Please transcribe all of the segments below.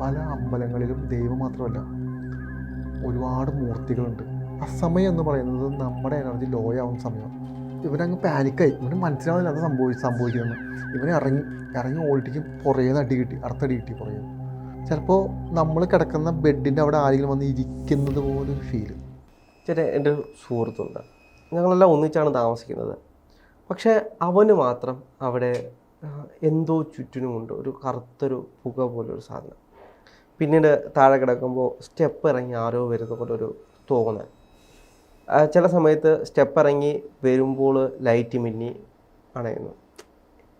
പല അമ്പലങ്ങളിലും ദൈവം മാത്രമല്ല ഒരുപാട് മൂർത്തികളുണ്ട്. ആ സമയം എന്ന് പറയുന്നത് നമ്മുടെ എനർജി ലോ ആവുന്ന സമയം. ഇവനങ്ങ് പാനിക്കായി ഇവന് മനസ്സിലാവുന്നില്ല അത് സംഭവി സംഭവിക്കുന്നത് ഇവനെ ഇറങ്ങി ഇറങ്ങി ഓടിക്കും പുറകെ അടി കിട്ടി അടുത്തടി കിട്ടി പുറകെ. ചിലപ്പോൾ നമ്മൾ കിടക്കുന്ന ബെഡിന്റെ അവിടെ ആരെങ്കിലും വന്ന് ഇരിക്കുന്നത് പോലെ ഫീൽ ചേട്ടാ എന്റെ ഒരു സുഹൃത്തുണ്ട്. ഞങ്ങളെല്ലാം ഒന്നിച്ചാണ് താമസിക്കുന്നത്. പക്ഷേ അവന് മാത്രം അവിടെ എന്തോ ചുറ്റിനുമുണ്ട്. ഒരു കറുത്തൊരു പുക പോലൊരു സാധനം. പിന്നീട് താഴെ കിടക്കുമ്പോൾ സ്റ്റെപ്പ് ഇറങ്ങി ആരോ വരുന്ന പോലെ ഒരു തോന്നൽ ചില സമയത്ത് സ്റ്റെപ്പ് ഇറങ്ങി വരുമ്പോൾ ലൈറ്റ് മിന്നി അണയുന്നു.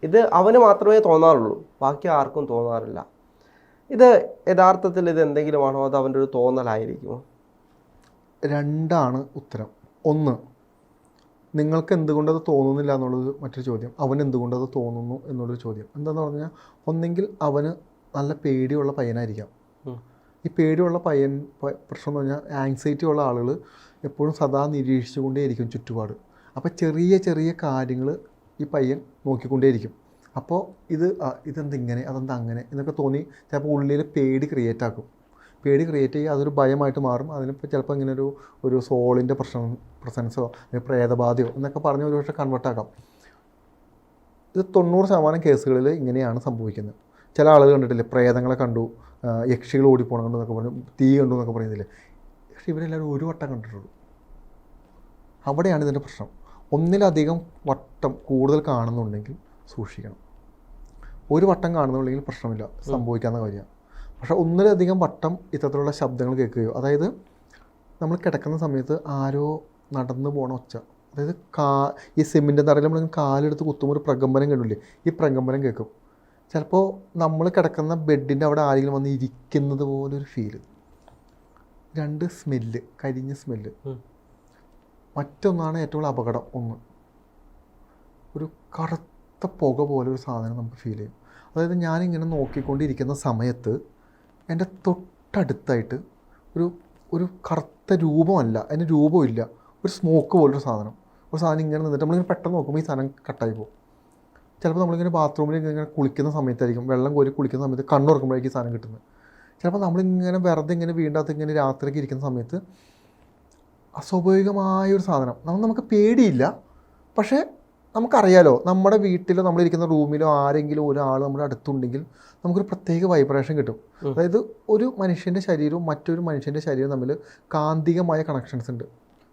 ഇത് അവന് മാത്രമേ തോന്നാറുള്ളൂ. ബാക്കി ആർക്കും തോന്നാറില്ല. ഇത് യഥാർത്ഥത്തിൽ ഇത് എന്തെങ്കിലുമാണോ അത് അവന്റെ ഒരു തോന്നലായിരിക്കുമോ? രണ്ടാണ് ഉത്തരം. ഒന്ന് നിങ്ങൾക്ക് എന്തുകൊണ്ടത് തോന്നുന്നില്ല എന്നുള്ളത് മറ്റൊരു ചോദ്യം. അവൻ എന്തുകൊണ്ടത് തോന്നുന്നു എന്നുള്ളൊരു ചോദ്യം. എന്താണെന്ന് പറഞ്ഞാൽ ഒന്നെങ്കിൽ അവന് നല്ല പേടിയുള്ള പയ്യനായിരിക്കാം. ഈ പേടിയുള്ള പയ്യൻ പ്രശ്നം എന്ന് പറഞ്ഞാൽ ആങ്സൈറ്റി ഉള്ള ആളുകൾ എപ്പോഴും സദാ നിരീക്ഷിച്ചുകൊണ്ടേയിരിക്കും ചുറ്റുപാട്. അപ്പോൾ ചെറിയ ചെറിയ കാര്യങ്ങൾ ഈ പയ്യൻ നോക്കിക്കൊണ്ടേയിരിക്കും. അപ്പോൾ ഇത് ഇതെന്ത് ഇങ്ങനെ അതെന്താ അങ്ങനെ എന്നൊക്കെ തോന്നി ചിലപ്പോൾ ഉള്ളിൽ പേടി ക്രിയേറ്റ് ആക്കും. പേടി ക്രിയേറ്റ് ചെയ്യുക അതൊരു ഭയമായിട്ട് മാറും. അതിനിപ്പോൾ ചിലപ്പോൾ ഇങ്ങനെ ഒരു ഒരു സോളിന്റെ പ്രശ്നം പ്രസൻസോ അല്ലെങ്കിൽ പ്രേതബാധയോ എന്നൊക്കെ പറഞ്ഞ് ഒരു പക്ഷേ കൺവേർട്ട് ആക്കാം. ഇത് തൊണ്ണൂറ് ശതമാനം കേസുകളിൽ ഇങ്ങനെയാണ് സംഭവിക്കുന്നത്. ചില ആളുകൾ കണ്ടിട്ടില്ലേ പ്രേതങ്ങളെ കണ്ടു യക്ഷികൾ ഓടിപ്പോണം കണ്ടു എന്നൊക്കെ പറഞ്ഞു. തീ കണ്ടു എന്നൊക്കെ പറയുന്നില്ലേ? പക്ഷേ ഇവരെല്ലാവരും ഒരു വട്ടം കണ്ടിട്ടുള്ളൂ. അവിടെയാണ് ഇതിന്റെ പ്രശ്നം. ഒന്നിലധികം വട്ടം കൂടുതൽ കാണുന്നുണ്ടെങ്കിൽ സൂക്ഷിക്കണം. ഒരു വട്ടം കാണുന്നുണ്ടെങ്കിൽ പ്രശ്നമില്ല. സംഭവിക്കാവുന്ന കാര്യമാണ്. പക്ഷെ ഒന്നിലധികം വട്ടം ഇത്തരത്തിലുള്ള ശബ്ദങ്ങൾ കേൾക്കുകയോ അതായത് നമ്മൾ കിടക്കുന്ന സമയത്ത് ആരോ നടന്നു പോണ ഒച്ച അതായത് കാ ഈ സിമ്മിന്റെ തറയിൽ നമ്മൾ കാലെടുത്ത് കുത്തുമ്പോൾ ഒരു പ്രകമ്പനം കണ്ടില്ലേ? ഈ പ്രകമ്പനം കേൾക്കും. ചിലപ്പോൾ നമ്മൾ കിടക്കുന്ന ബെഡിന്റെ അവിടെ ആരെങ്കിലും വന്ന് ഇരിക്കുന്നത് പോലൊരു ഫീൽ രണ്ട് സ്മെല്ല് കരിഞ്ഞ സ്മെല്ല്. മറ്റൊന്നാണ് ഏറ്റവും കൂടുതൽ അപകടം ഒന്ന്. ഒരു കറുത്ത പുക പോലെ ഒരു സാധനം നമുക്ക് ഫീൽ ചെയ്യും. അതായത് ഞാനിങ്ങനെ നോക്കിക്കൊണ്ടിരിക്കുന്ന സമയത്ത് എന്റെ തൊട്ടടുത്തായിട്ട് ഒരു ഒരു കറുത്ത രൂപമല്ല അതിന് രൂപമില്ല ഒരു സ്മോക്ക് പോലൊരു സാധനം. ഒരു സാധനം ഇങ്ങനെ നിന്നിട്ട് നമ്മളിങ്ങനെ പെട്ടെന്ന് നോക്കുമ്പോൾ ഈ സാധനം കട്ടായി പോകും. ചിലപ്പോൾ നമ്മളിങ്ങനെ ബാത്റൂമിൽ ഇങ്ങനെ കുളിക്കുന്ന സമയത്തായിരിക്കും വെള്ളം കോരി കുളിക്കുന്ന സമയത്ത് കണ്ണുറക്കുമ്പോഴേക്കും സാധനം കിട്ടുന്നത്. ചിലപ്പോൾ നമ്മളിങ്ങനെ വെറുതെ ഇങ്ങനെ വീണ്ടകത്ത് ഇങ്ങനെ രാത്രിയൊക്കെ ഇരിക്കുന്ന സമയത്ത് അസ്വാഭാവികമായൊരു സാധനം. നമ്മൾ നമുക്ക് പേടിയില്ല. പക്ഷേ നമുക്കറിയാലോ നമ്മുടെ വീട്ടിലോ നമ്മളിരിക്കുന്ന റൂമിലോ ആരെങ്കിലും ഒരാൾ നമ്മുടെ അടുത്തുണ്ടെങ്കിൽ നമുക്കൊരു പ്രത്യേക വൈബ്രേഷൻ കിട്ടും. അതായത് ഒരു മനുഷ്യന്റെ ശരീരവും മറ്റൊരു മനുഷ്യന്റെ ശരീരവും തമ്മിൽ കാന്തികമായ കണക്ഷൻസ് ഉണ്ട്.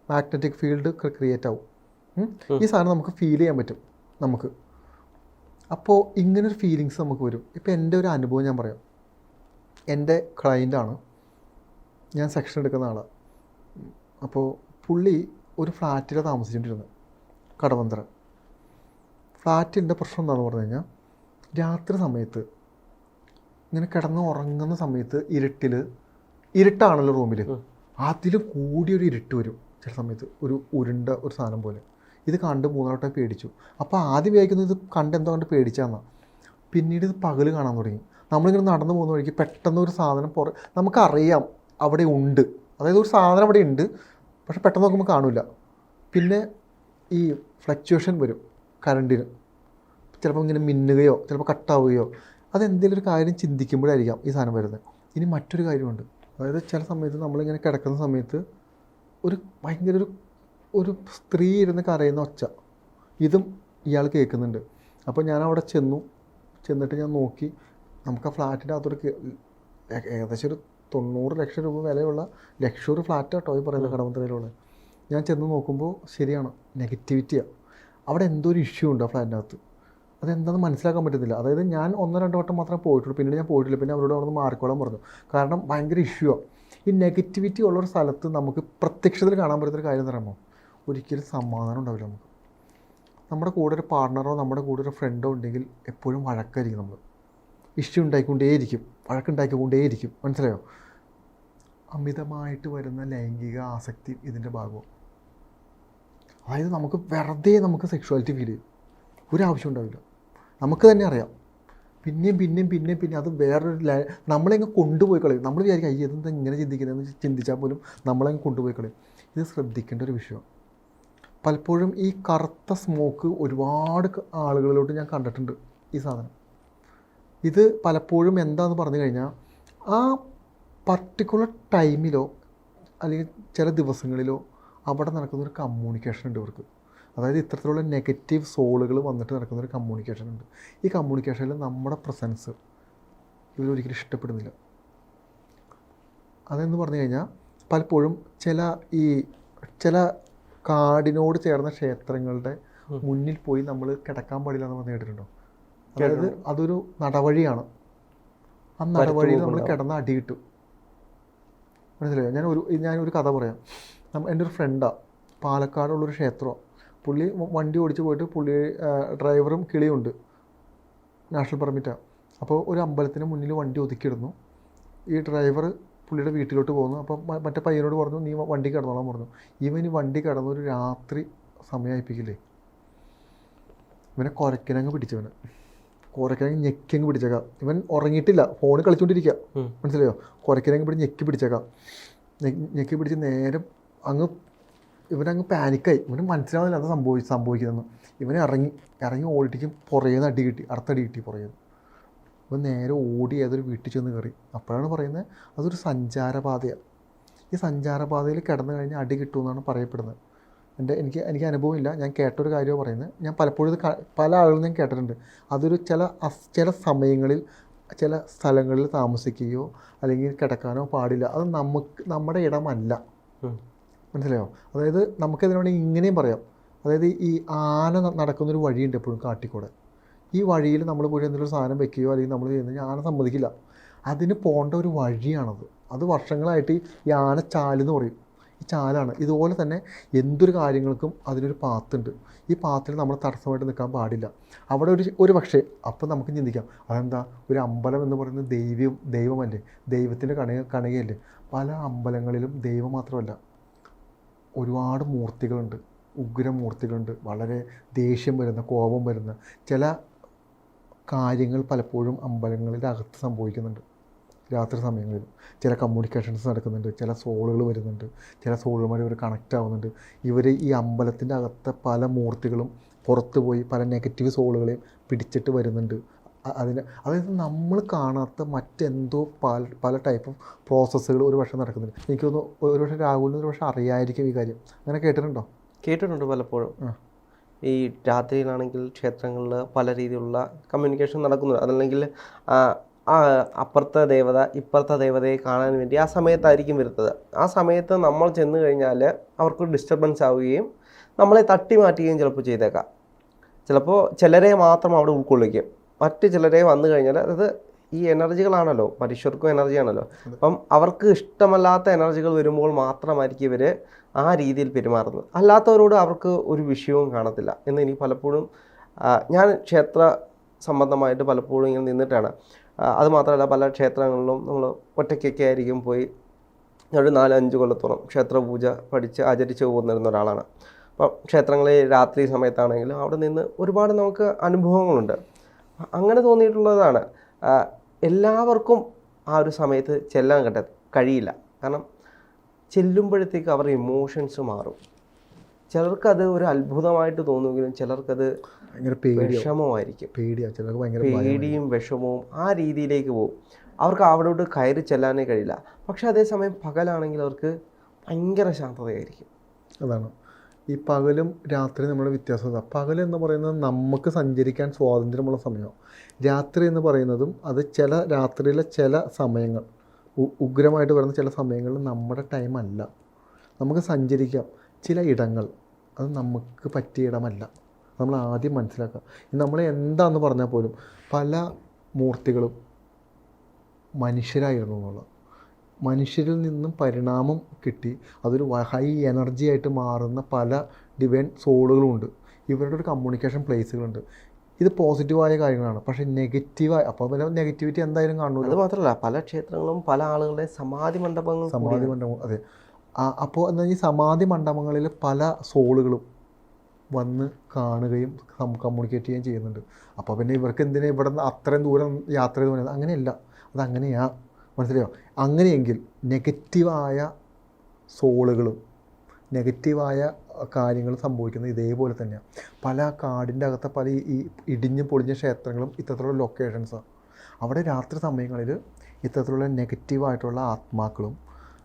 മാഗ്നറ്റിക് ഫീൽഡ് ക്രിയേറ്റ് ആവും. ഈ സാധനം നമുക്ക് ഫീൽ ചെയ്യാൻ പറ്റും നമുക്ക്. അപ്പോൾ ഇങ്ങനൊരു ഫീലിങ്സ് നമുക്ക് വരും. ഇപ്പോൾ എന്റെ ഒരു അനുഭവം ഞാൻ പറയാം. എന്റെ ക്ലയന്റാണ് ഞാൻ സെക്ഷൻ എടുക്കുന്ന ആളാണ് അപ്പോൾ പുള്ളി ഒരു ഫ്ലാറ്റിലാണ് താമസിച്ചുകൊണ്ടിരുന്നത് കടവന്തര ഫ്ലാറ്റിന്റെ പ്രശ്നം എന്താണെന്ന് പറഞ്ഞു കഴിഞ്ഞാൽ രാത്രി സമയത്ത് ഇങ്ങനെ കിടന്ന് ഉറങ്ങുന്ന സമയത്ത് ഇരുട്ടിൽ ഇരുട്ടാണല്ലോ റൂമിൽ അതിലും അതിൽ കൂടിയൊരു ഇരുട്ട് വരും. ചില സമയത്ത് ഒരു ഉരുണ്ട ഒരു സാധനം പോലെ. ഇത് കണ്ട് മൂന്നാലോട്ടം പേടിച്ചു. അപ്പോൾ ആദ്യം വിചാരിക്കുന്നത് ഇത് കണ്ട് എന്തോ കണ്ട് പേടിച്ചാന്നാണ് പിന്നീട് ഇത് പകൽ കാണാൻ തുടങ്ങി. നമ്മളിങ്ങനെ നടന്നു പോകുന്ന വഴിക്ക് പെട്ടെന്ന് ഒരു സാധനം പുറ നമുക്കറിയാം അവിടെ ഉണ്ട്. അതായത് ഒരു സാധനം അവിടെ ഉണ്ട് പക്ഷെ പെട്ടെന്ന് നോക്കുമ്പോൾ കാണില്ല. പിന്നെ ഈ ഫ്ലക്ച്വേഷൻ വരും കറണ്ടിന് ചിലപ്പോൾ ഇങ്ങനെ മിന്നുകയോ ചിലപ്പോൾ കട്ടാവുകയോ അതെന്തെങ്കിലും ഒരു കാര്യം ചിന്തിക്കുമ്പോഴായിരിക്കാം ഈ സാധനം വരുന്നത്. ഇനി മറ്റൊരു കാര്യമുണ്ട്. അതായത് ചില സമയത്ത് നമ്മളിങ്ങനെ കിടക്കുന്ന സമയത്ത് ഒരു ഭയങ്കര ഒരു ഒരു സ്ത്രീ ഇരുന്ന് കരയുന്ന ഒച്ച. ഇതും ഇയാൾ കേൾക്കുന്നുണ്ട്. അപ്പോൾ ഞാൻ അവിടെ ചെന്നു. ചെന്നിട്ട് ഞാൻ നോക്കി. നമുക്ക് ആ ഫ്ലാറ്റിന്റെ അകത്തൊരു ഏകദേശം ഒരു തൊണ്ണൂറ് ലക്ഷം രൂപ വിലയുള്ള ലക്ഷറി ഫ്ലാറ്റ് കേട്ടോ ഈ പറയുന്ന കടമന്ത്രയിലുള്ള ഞാൻ ചെന്ന് നോക്കുമ്പോൾ ശരിയാണ്. നെഗറ്റിവിറ്റിയാണ് അവിടെ എന്തോ ഒരു ഇഷ്യൂ ഉണ്ട് ആ ഫ്ലാറ്റിനകത്ത് അതെന്താണെന്ന് മനസ്സിലാക്കാൻ പറ്റുന്നില്ല. അതായത് ഞാൻ ഒന്നോ രണ്ടോ വട്ടം മാത്രമേ പോയിട്ടുള്ളൂ. പിന്നീട് ഞാൻ പോയിട്ടില്ല. പിന്നെ അവരോട് അവിടെ നിന്ന് മാറിക്കോളാൻ പറഞ്ഞു. കാരണം ഭയങ്കര ഇഷ്യൂ ആണ് ഈ നെഗറ്റിവിറ്റി ഉള്ളൊരു സ്ഥലത്ത് നമുക്ക് പ്രത്യക്ഷത്തിൽ കാണാൻ പറ്റുന്നൊരു കാര്യം എന്ന് പറയുമ്പോൾ ഒരിക്കലും സമാധാനം ഉണ്ടാവില്ല നമുക്ക്. നമ്മുടെ കൂടെ ഒരു പാർട്ണറോ നമ്മുടെ കൂടെ ഒരു ഫ്രണ്ടോ ഉണ്ടെങ്കിൽ എപ്പോഴും വഴക്കായിരിക്കും നമ്മൾ ഇഷ്യൂ ഉണ്ടായിക്കൊണ്ടേയിരിക്കും. വഴക്കുണ്ടാക്കിക്കൊണ്ടേയിരിക്കും മനസ്സിലായോ? അമിതമായിട്ട് വരുന്ന ലൈംഗിക ആസക്തി ഇതിന്റെ ഭാഗവും. അതായത് നമുക്ക് വെറുതെ നമുക്ക് സെക്ഷുവാലിറ്റി ഫീൽ ചെയ്യും. ഒരു ആവശ്യം ഉണ്ടാവില്ല. നമുക്ക് തന്നെ അറിയാം. പിന്നെയും പിന്നെയും പിന്നെയും പിന്നെ അത് വേറൊരു ല നമ്മളെങ്ങ് കൊണ്ടുപോയി കളയും. നമ്മൾ വിചാരിക്കും അയ്യ ഇതെന്താ ഇങ്ങനെ ചിന്തിക്കുന്നതെന്ന് ചിന്തിച്ചാൽ പോലും നമ്മളങ്ങ് കൊണ്ടുപോയി കളയും. ഇത് ശ്രദ്ധിക്കേണ്ട ഒരു വിഷയമാണ് പലപ്പോഴും ഈ കറുത്ത സ്മോക്ക് ഒരുപാട് ആളുകളിലോട്ട് ഞാൻ കണ്ടിട്ടുണ്ട് ഈ സാധനം. ഇത് പലപ്പോഴും എന്താണെന്ന് പറഞ്ഞു കഴിഞ്ഞാൽ ആ പർട്ടിക്കുലർ ടൈമിലോ അല്ലെങ്കിൽ ചില ദിവസങ്ങളിലോ അവിടെ നടക്കുന്നൊരു കമ്മ്യൂണിക്കേഷൻ ഉണ്ട് ഇവർക്ക്. അതായത് ഇത്തരത്തിലുള്ള നെഗറ്റീവ് സോളുകൾ വന്നിട്ട് നടക്കുന്നൊരു കമ്മ്യൂണിക്കേഷൻ ഉണ്ട്. ഈ കമ്മ്യൂണിക്കേഷനിൽ നമ്മുടെ പ്രസൻസ് ഇവരൊരിക്കലും ഇഷ്ടപ്പെടുന്നില്ല. അതെന്ന് പറഞ്ഞു കഴിഞ്ഞാൽ പലപ്പോഴും ചില ഈ ചില കാടിനോട് ചേർന്ന ക്ഷേത്രങ്ങളുടെ മുന്നിൽ പോയി നമ്മൾ കിടക്കാൻ പാടില്ല എന്ന് പറഞ്ഞ് കേട്ടിട്ടുണ്ടോ. അതായത് അതൊരു നടവഴിയാണ്. ആ നടവഴിയിൽ നമ്മൾ കിടന്ന കിടന്ന് അടി കിട്ടും മനസ്സിലായോ? ഞാൻ ഒരു ഞാൻ ഒരു കഥ പറയാം. എന്റെ ഒരു ഫ്രണ്ടാണ് പാലക്കാടുള്ളൊരു ക്ഷേത്രമാണ് പുള്ളി വണ്ടി ഓടിച്ച് പോയിട്ട് പുള്ളി ഡ്രൈവറും കിളിയുണ്ട്. നാഷണൽ പെർമിറ്റാണ് അപ്പോൾ ഒരു അമ്പലത്തിന് മുന്നിൽ വണ്ടി ഒതുക്കിയിടുന്നു. ഈ ഡ്രൈവർ പുള്ളിയുടെ വീട്ടിലോട്ട് പോകുന്നു. അപ്പം മറ്റേ പയ്യനോട് പറഞ്ഞു നീ വണ്ടി കിടന്നോളാൻ പറഞ്ഞു. ഇവൻ ഈ വണ്ടി കിടന്നൊരു രാത്രി സമയമായിപ്പിക്കില്ലേ ഇവനെ കുരക്കനങ്ങ് പിടിച്ചവന്. കുരക്കനങ്ങ് ഞെക്കിയങ്ങ് പിടിച്ചേക്കാം. ഇവൻ ഉറങ്ങിയിട്ടില്ല. ഫോണിൽ കളിച്ചുകൊണ്ടിരിക്കുക. മനസ്സിലായോ? കുരക്കനങ്ങ് പിടിച്ച് ഞെക്കി പിടിച്ചേക്കാം. ഞെക്കി പിടിച്ച് നേരെ അങ്ങ് ഇവനങ്ങ് പാനിക്കായി. ഇവന് മനസ്സിലാവുന്നില്ല അത് സംഭവിച്ചു സംഭവിക്കുന്നതെന്ന്. ഇവനെ ഇറങ്ങി ഇറങ്ങി ഓടിക്കും. പുറകെ നിന്ന് അടി കിട്ടി. അടുത്തടി കിട്ടി പുറകെ ഇവൻ നേരെ ഓടി ഏതൊരു വീട്ടിൽ ചെന്ന് കയറി. അപ്പോഴാണ് പറയുന്നത് അതൊരു സഞ്ചാരപാതയാണ്. ഈ സഞ്ചാരപാതയിൽ കിടന്നു കഴിഞ്ഞാൽ അടി കിട്ടുമെന്നാണ് പറയപ്പെടുന്നത്. എന്റെ എനിക്ക് എനിക്ക് അനുഭവമില്ല. ഞാൻ കേട്ടൊരു കാര്യമാണ് പറയുന്നത്. ഞാൻ പലപ്പോഴും ഇത് പല ആളുകളും ഞാൻ കേട്ടിട്ടുണ്ട്. അതൊരു ചില അസ്- ചില സമയങ്ങളിൽ ചില സ്ഥലങ്ങളിൽ താമസിക്കുകയോ അല്ലെങ്കിൽ കിടക്കാനോ പാടില്ല. അത് നമുക്ക് നമ്മുടെ ഇടമല്ല. മനസ്സിലായോ? അതായത് നമുക്കതിന് വേണമെങ്കിൽ ഇങ്ങനെയും പറയാം. അതായത് ഈ ആന നടക്കുന്നൊരു വഴിയുണ്ട് എപ്പോഴും കാട്ടിക്കൂടെ. ഈ വഴിയിൽ നമ്മൾ പോയി എന്തെങ്കിലും സാധനം വെക്കുകയോ അല്ലെങ്കിൽ നമ്മൾ ചെയ്യുന്ന ആന സമ്മതിക്കില്ല. അതിന് പോകേണ്ട ഒരു വഴിയാണത്. അത് വർഷങ്ങളായിട്ട് ഈ ആന ചാലെന്ന് പറയും. ഈ ചാലാണ്. ഇതുപോലെ തന്നെ എന്തൊരു കാര്യങ്ങൾക്കും അതിനൊരു പാത്തുണ്ട്. ഈ പാത്തിൽ നമ്മൾ തടസ്സമായിട്ട് നിൽക്കാൻ പാടില്ല. അവിടെ ഒരു ഒരു പക്ഷേ അപ്പം നമുക്ക് ചിന്തിക്കാം. അതെന്താ? ഒരു അമ്പലം എന്ന് പറയുന്നത് ദൈവം ദൈവമല്ലേ? ദൈവത്തിന്റെ കണ കണകയല്ലേ? പല അമ്പലങ്ങളിലും ദൈവം മാത്രമല്ല. ഒരുപാട് മൂർത്തികളുണ്ട്. ഉഗ്രമൂർത്തികളുണ്ട്. വളരെ ദേഷ്യം വരുന്ന കോപം വരുന്ന ചില കാര്യങ്ങൾ പലപ്പോഴും അമ്പലങ്ങളുടെ അകത്ത് സംഭവിക്കുന്നുണ്ട്. രാത്രി സമയങ്ങളിൽ ചില കമ്മ്യൂണിക്കേഷൻസ് നടക്കുന്നുണ്ട് ചില സോളുകൾ വരുന്നുണ്ട് ചില സോളുമാർ ഇവർ കണക്റ്റ് ആവുന്നുണ്ട്. ഇവർ ഈ അമ്പലത്തിന്റെ അകത്തെ പല മൂർത്തികളും പുറത്ത് പോയി പല നെഗറ്റീവ് സോളുകളെയും പിടിച്ചിട്ട് വരുന്നുണ്ട്. അതിന് അതായത് നമ്മൾ കാണാത്ത മറ്റെന്തോ പല പല ടൈപ്പ് ഓഫ് പ്രോസസ്സുകൾ ഒരു പക്ഷേ നടക്കുന്നുണ്ട്. എനിക്ക് തോന്നുന്നു ഒരു പക്ഷേ രാഹുലിന് ഒരു പക്ഷേ അറിയായിരിക്കും ഈ കാര്യം. അങ്ങനെ കേട്ടിട്ടുണ്ടോ? കേട്ടിട്ടുണ്ട് പലപ്പോഴും. ആ. ഈ രാത്രിയിലാണെങ്കിൽ ക്ഷേത്രങ്ങളിൽ പല രീതിയിലുള്ള കമ്മ്യൂണിക്കേഷൻ നടക്കുന്നു അതല്ലെങ്കിൽ അപ്പുറത്തെ ദേവത ഇപ്പുറത്തെ ദേവതയെ കാണാൻ വേണ്ടി ആ സമയത്തായിരിക്കും വരുന്നത്. ആ സമയത്ത് നമ്മൾ ചെന്ന് കഴിഞ്ഞാൽ അവർക്ക് ഡിസ്റ്റർബൻസ് ആവുകയും നമ്മളെ തട്ടി മാറ്റുകയും ചിലപ്പോൾ ചെയ്തേക്കാം. ചിലപ്പോൾ ചിലരെ മാത്രം അവിടെ ഉൾക്കൊള്ളിക്കും. മറ്റ് ചിലരെ വന്നു കഴിഞ്ഞാൽ അത് ഈ എനർജികളാണല്ലോ മനുഷ്യർക്കും എനർജിയാണല്ലോ. അപ്പം അവർക്ക് ഇഷ്ടമല്ലാത്ത എനർജികൾ വരുമ്പോൾ മാത്രമായിരിക്കും ഇവർ ആ രീതിയിൽ പെരുമാറുന്നത്. അല്ലാത്തവരോട് അവർക്ക് ഒരു വിഷയവും കാണത്തില്ല. എന്ന് എനിക്ക് പലപ്പോഴും ഞാൻ ക്ഷേത്ര സംബന്ധമായിട്ട് പലപ്പോഴും ഇങ്ങനെ നിന്നിട്ടാണ്. അതുമാത്രമല്ല അത് മാത്രമല്ല പല ക്ഷേത്രങ്ങളിലും നമ്മൾ ഒറ്റയ്ക്കൊക്കെ ആയിരിക്കും പോയി ഒരു നാല് അഞ്ച് കൊല്ലത്തോളം ക്ഷേത്ര പൂജ പഠിച്ച് ആചരിച്ച് പോകുന്നിരുന്ന ഒരാളാണ്. അപ്പം ക്ഷേത്രങ്ങളിൽ രാത്രി സമയത്താണെങ്കിലും അവിടെ നിന്ന് ഒരുപാട് നമുക്ക് അനുഭവങ്ങളുണ്ട്. അങ്ങനെ തോന്നിയിട്ടുള്ളതാണ്. എല്ലാവർക്കും ആ ഒരു സമയത്ത് ചെല്ലാൻ കട്ട കഴിയില്ല. കാരണം ചെല്ലുമ്പോഴത്തേക്ക് അവരുടെ ഇമോഷൻസ് മാറും. ചിലർക്കത് ഒരു അത്ഭുതമായിട്ട് തോന്നുമെങ്കിലും ചിലർക്കത് വിഷമമായിരിക്കും. പേടിയും വിഷമവും ആ രീതിയിലേക്ക് പോകും. അവർക്ക് അവിടോട്ട് കയറി ചെല്ലാനേ കഴിയില്ല. പക്ഷെ അതേസമയം പകലാണെങ്കിൽ അവർക്ക് ഭയങ്കര ശാന്തതയായിരിക്കും. അതാണ്. ഈ പകലും രാത്രിയും നമ്മുടെ വ്യത്യാസം പകൽ എന്ന് പറയുന്നത് നമുക്ക് സഞ്ചരിക്കാൻ സ്വാതന്ത്ര്യമുള്ള സമയമാണ് രാത്രി എന്ന് പറയുന്നതും അത് ചില രാത്രിയിലെ ചില സമയങ്ങൾ ഉഗ്രമായിട്ട് വരുന്ന ചില സമയങ്ങളിൽ നമ്മുടെ ടൈം അല്ല. നമുക്ക് സഞ്ചരിക്കാം. ചില ഇടങ്ങൾ അത് നമുക്ക് പറ്റിയ ഇടമല്ല. നമ്മൾ ആദ്യം മനസ്സിലാക്കുക. നമ്മൾ എന്താണെന്ന് പറഞ്ഞാൽ പോലും പല മൂർത്തികളും മനുഷ്യരായിരുന്നു എന്നുള്ളത്. മനുഷ്യരിൽ നിന്നും പരിണാമം കിട്ടി. അതൊരു ഹൈ എനർജി ആയിട്ട് മാറുന്ന പല ഡിവൈൻ സോളുകളുമുണ്ട് ഇവരുടെ ഒരു കമ്മ്യൂണിക്കേഷൻ പ്ലേസുകളുണ്ട് ഇത് പോസിറ്റീവായ കാര്യങ്ങളാണ്. പക്ഷേ നെഗറ്റീവായ അപ്പോൾ പിന്നെ നെഗറ്റിവിറ്റി എന്തായാലും അത് കാണുമല്ലോ മാത്രമല്ല പല ക്ഷേത്രങ്ങളും പല ആളുകളുടെ സമാധി മണ്ഡപങ്ങൾ സമാധി മണ്ഡപം അതെ. അപ്പോൾ എന്താ ഈ സമാധി മണ്ഡപങ്ങളിൽ പല സോളുകളും വന്ന് കാണുകയും കമ്മ്യൂണിക്കേറ്റ് ചെയ്യുകയും ചെയ്യുന്നുണ്ട്. അപ്പോൾ പിന്നെ ഇവർക്ക് എന്തിനാ ഇവിടെ നിന്ന് അത്രയും ദൂരം യാത്ര ചെയ്ത് അങ്ങനെയല്ല. അതങ്ങനെയാണ് മനസ്സിലായോ? അങ്ങനെയെങ്കിൽ നെഗറ്റീവായ സോളുകളും നെഗറ്റീവായ കാര്യങ്ങൾ സംഭവിക്കുന്നത് ഇതേപോലെ തന്നെയാണ് പല കാടിന്റെ അകത്തെ പല ഈ- ഇടിഞ്ഞ് പൊളിഞ്ഞ ക്ഷേത്രങ്ങളും ഇത്തരത്തിലുള്ള ലൊക്കേഷൻസാണ് അവിടെ രാത്രി സമയങ്ങളിൽ ഇത്തരത്തിലുള്ള നെഗറ്റീവായിട്ടുള്ള ആത്മാക്കളും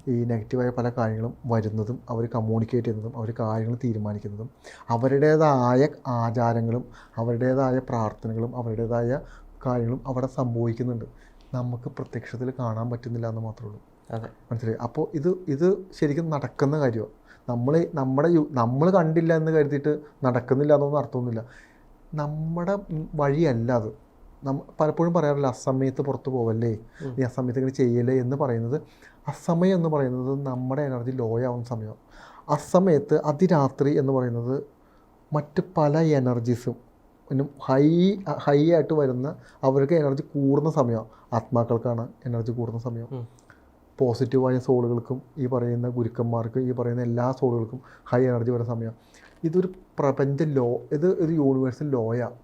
ഈ നെഗറ്റീവായ പല കാര്യങ്ങളും വരുന്നതും അവർ കമ്മ്യൂണിക്കേറ്റ് ചെയ്യുന്നതും അവർ കാര്യങ്ങൾ തീരുമാനിക്കുന്നതും അവരുടേതായ ആചാരങ്ങളും അവരുടേതായ പ്രാർത്ഥനകളും അവരുടേതായ കാര്യങ്ങളും അവിടെ സംഭവിക്കുന്നുണ്ട്. നമുക്ക് പ്രത്യക്ഷത്തിൽ കാണാൻ പറ്റുന്നില്ല എന്ന് മാത്രമേ ഉള്ളൂ. മനസ്സിലായി? അപ്പോൾ ഇത് ഇത് ശരിക്കും നടക്കുന്ന കാര്യമാണ് നമ്മൾ നമ്മുടെ നമ്മൾ കണ്ടില്ല എന്ന് കരുതിയിട്ട് നടക്കുന്നില്ല എന്നൊന്നും അർത്ഥമൊന്നുമില്ല. നമ്മുടെ വഴിയല്ല അത്. നമ്മ പലപ്പോഴും പറയാറില്ല അസമയത്ത് പുറത്ത് പോവല്ലേ. ഈ അസമയത്ത് ഇങ്ങനെ ചെയ്യല്ലേ? എന്ന് പറയുന്നത്. അസമയം എന്ന് പറയുന്നത് നമ്മുടെ എനർജി ലോ ആവുന്ന സമയം അസമയത്ത് അതിരാത്രി എന്ന് പറയുന്നത് മറ്റ് പല എനർജീസും പിന്നെ ഹൈ ഹൈ ആയിട്ട് വരുന്ന അവർക്ക് എനർജി കൂടുന്ന സമയം. ആത്മാക്കൾക്കാണ് എനർജി കൂടുന്ന സമയം. പോസിറ്റീവായ സോളുകൾക്കും ഈ പറയുന്ന ഗുരുക്കന്മാർക്ക് ഈ പറയുന്ന എല്ലാ സോളുകൾക്കും ഹൈ എനർജി വരുന്ന സമയം. ഇതൊരു പ്രപഞ്ച ലോ ഇത് ഒരു യൂണിവേഴ്സൽ ലോയാണ്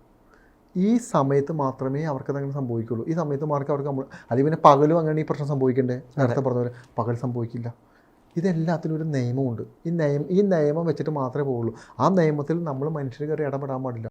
ഈ സമയത്ത് മാത്രമേ അവർക്ക് അതങ്ങനെ സംഭവിക്കുള്ളൂ. ഈ സമയത്ത് മാർക്ക് അവർക്ക് നമ്മൾ അത് പിന്നെ പകലും അങ്ങനെ ഈ പ്രശ്നം സംഭവിക്കണ്ടേ? നേരത്തെ പറഞ്ഞ പോലെ പകൽ സംഭവിക്കില്ല. ഇതെല്ലാത്തിനും ഒരു നിയമമുണ്ട്. ഈ നിയമം ഈ നിയമം വെച്ചിട്ട് മാത്രമേ പോകുള്ളൂ ആ നിയമത്തിൽ നമ്മൾ മനുഷ്യർ കയറി ഇടപെടാൻ പാടില്ല.